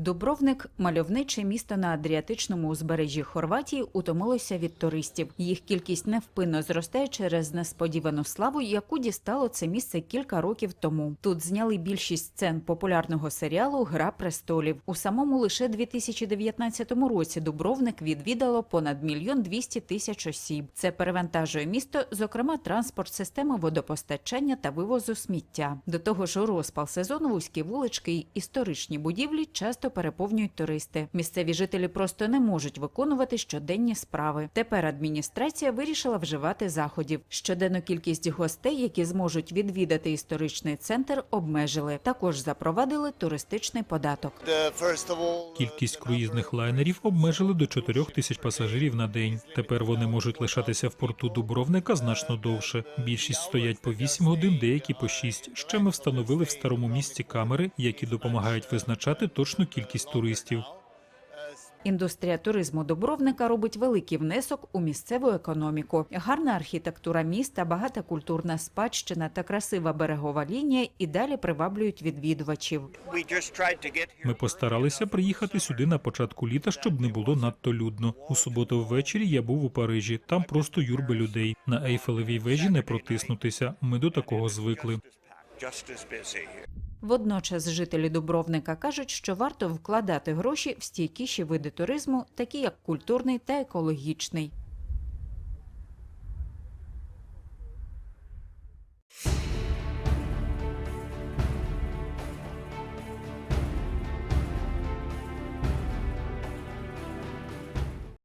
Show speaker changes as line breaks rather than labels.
Дубровник, мальовниче місто на Адріатичному узбережжі Хорватії, утомилося від туристів. Їх кількість невпинно зростає через несподівану славу, яку дістало це місце кілька років тому. Тут зняли більшість сцен популярного серіалу Гра престолів. У самому лише 2019 році Дубровник відвідало понад мільйон двісті тисяч осіб. Це перевантажує місто, зокрема транспорт, системи водопостачання та вивозу сміття. До того ж, у розпал сезону вузькі вулички й історичні будівлі часто переповнюють туристи. Місцеві жителі просто не можуть виконувати щоденні справи. Тепер адміністрація вирішила вживати заходів. Щоденну кількість гостей, які зможуть відвідати історичний центр, обмежили. Також запровадили туристичний податок.
Кількість круїзних лайнерів обмежили до 4 тисяч пасажирів на день. Тепер вони можуть лишатися в порту Дубровника значно довше. Більшість стоять по 8 годин, деякі по 6. Ще ми встановили в старому місті камери, які допомагають визначати точну кількість туристів.
Індустрія туризму Дубровника робить великий внесок у місцеву економіку. Гарна архітектура міста, багата культурна спадщина та красива берегова лінія і далі приваблюють відвідувачів.
Ми постаралися приїхати сюди на початку літа, щоб не було надто людно. У суботу ввечері я був у Парижі. Там просто юрби людей. На Ейфелевій вежі не протиснутися. Ми до такого звикли.
Водночас жителі Дубровника кажуть, що варто вкладати гроші в стійкіші види туризму, такі як культурний та екологічний.